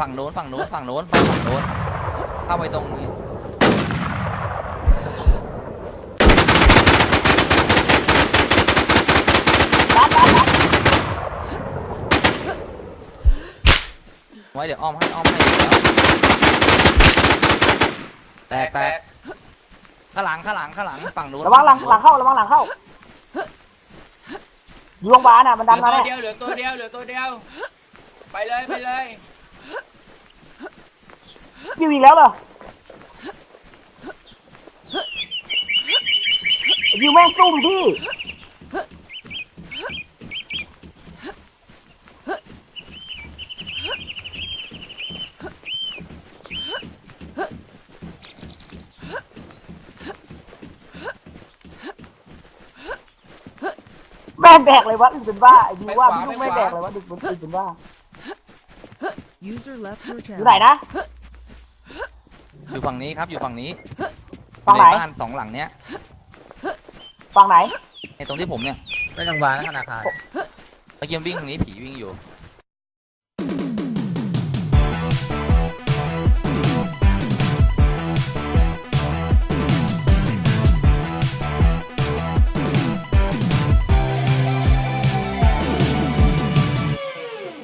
ฝั่งโน้นฝั่งโน้นฝั่งโน้นฝั่งโน้นเข้าไปตรงนี้ไว้เดี๋ยวอ้อมให้อ้อมให้เดี๋ยวแตกแตกข้างหลังข้างหลังข้างหลังฝั่งโน้นระวังหลังหลังเข้าระวังหลังเข้าอยู่โรงพยาบาลน่ะมันเหลืดันอมาตัวเนี่ยเดียวเหลือตัวเดียวเหลือตัวเดียว ไปเลยไปเลย ยิวอีกแล้วเหรอยิวแม่งซุ่มพี่แม่งแบกเลยวะอึ่งเป็นบ้าไอ้ดิวว่าพี่ลูกแม่งแบกเลยวะดึกมันอึ่งเป็นบ้า User left your อยู่ไหน channel. นะ อยู่ฝั่งนี้ครับอยู่ฝั่งนี้ฝั่งไหน ในบ้านสองหลังเนี้ยฝั่งไหนในตรงที่ผมเนี่ยไม่ต้องวางธนาคาร เมื่อกี้มันวิ่งตรงนี้ผีวิ่งอยู่